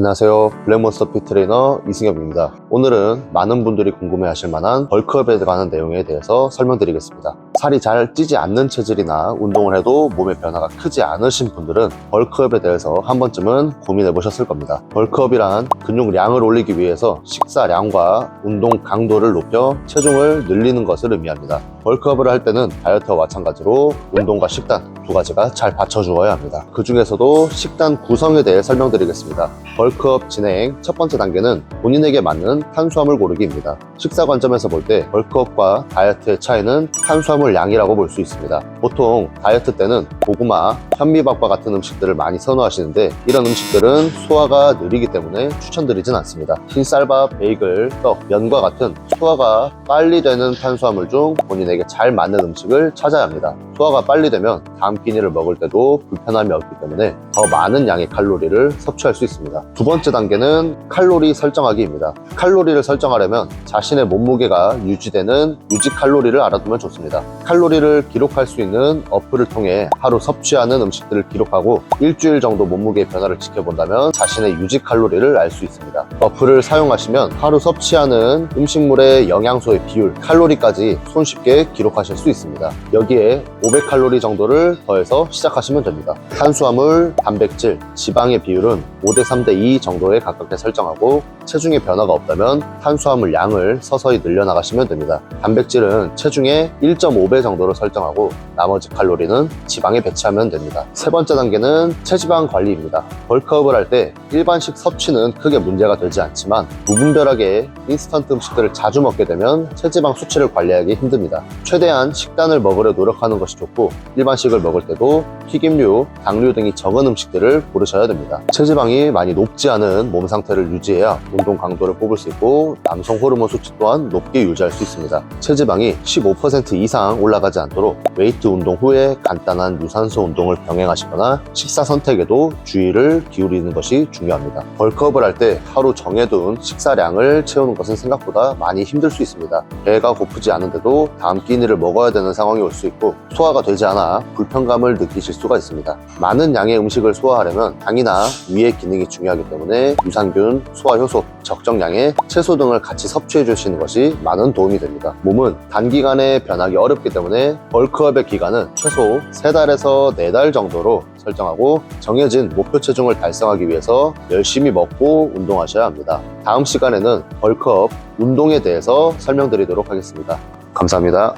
안녕하세요. 블랙몬스터 피 트레이너 이승엽입니다. 오늘은 많은 분들이 궁금해 하실 만한 벌크업에 관한 내용에 대해서 설명드리겠습니다. 살이 잘 찌지 않는 체질이나 운동을 해도 몸의 변화가 크지 않으신 분들은 벌크업에 대해서 한 번쯤은 고민해 보셨을 겁니다. 벌크업이란 근육량을 올리기 위해서 식사량과 운동 강도를 높여 체중을 늘리는 것을 의미합니다. 벌크업을 할 때는 다이어트와 마찬가지로 운동과 식단 두 가지가 잘 받쳐주어야 합니다. 그 중에서도 식단 구성에 대해 설명드리겠습니다. 벌크업 진행 첫 번째 단계는 본인에게 맞는 탄수화물 고르기입니다. 식사 관점에서 볼 때 벌크업과 다이어트의 차이는 탄수화물 양이라고 볼 수 있습니다. 보통 다이어트 때는 고구마, 현미밥과 같은 음식들을 많이 선호하시는데 이런 음식들은 소화가 느리기 때문에 추천드리진 않습니다. 흰쌀밥, 베이글, 떡, 면과 같은 소화가 빨리 되는 탄수화물 중 본인 에게 잘 맞는 음식을 찾아야 합니다. 소화가 빨리 되면 다음 끼니를 먹을 때도 불편함이 없기 때문에 더 많은 양의 칼로리를 섭취할 수 있습니다. 두 번째 단계는 칼로리 설정하기입니다. 칼로리를 설정하려면 자신의 몸무게가 유지되는 유지 칼로리를 알아두면 좋습니다. 칼로리를 기록할 수 있는 어플을 통해 하루 섭취하는 음식들을 기록하고 일주일 정도 몸무게의 변화를 지켜본다면 자신의 유지 칼로리를 알 수 있습니다. 어플을 사용하시면 하루 섭취하는 음식물의 영양소의 비율, 칼로리까지 손쉽게 기록하실 수 있습니다. 여기에 500칼로리 정도를 더해서 시작하시면 됩니다. 탄수화물, 단백질, 지방의 비율은 5대 3대 2 정도에 가깝게 설정하고 체중에 변화가 없다면 탄수화물 양을 서서히 늘려나가시면 됩니다. 단백질은 체중의 1.5배 정도로 설정하고 나머지 칼로리는 지방에 배치하면 됩니다. 세 번째 단계는 체지방 관리입니다. 벌크업을 할 때 일반식 섭취는 크게 문제가 되지 않지만 무분별하게 인스턴트 음식들을 자주 먹게 되면 체지방 수치를 관리하기 힘듭니다. 최대한 식단을 먹으려 노력하는 것이 좋고 일반식을 먹을 때도 튀김류, 당류 등이 적은 음식들을 고르셔야 됩니다. 체지방이 많이 높지 않은 몸 상태를 유지해야 운동 강도를 뽑을 수 있고 남성 호르몬 수치 또한 높게 유지할 수 있습니다. 체지방이 15% 이상 올라가지 않도록 웨이트 운동 후에 간단한 유산소 운동을 병행하시거나 식사 선택에도 주의를 기울이는 것이 중요합니다. 벌크업을 할 때 하루 정해둔 식사량을 채우는 것은 생각보다 많이 힘들 수 있습니다. 배가 고프지 않은데도 다음 끼니를 먹어야 되는 상황이 올 수 있고 소화가 되지 않아 불편감을 느끼실 수가 있습니다. 많은 양의 음식을 소화하려면 당이나 위의 기능이 중요하기 때문에 유산균, 소화 효소, 적정량의 채소 등을 같이 섭취해 주시는 것이 많은 도움이 됩니다. 몸은 단기간에 변하기 어렵기 때문에 벌크업의 기간은 최소 3달에서 4달 정도로 설정하고 정해진 목표 체중을 달성하기 위해서 열심히 먹고 운동하셔야 합니다. 다음 시간에는 벌크업 운동에 대해서 설명드리도록 하겠습니다. 감사합니다.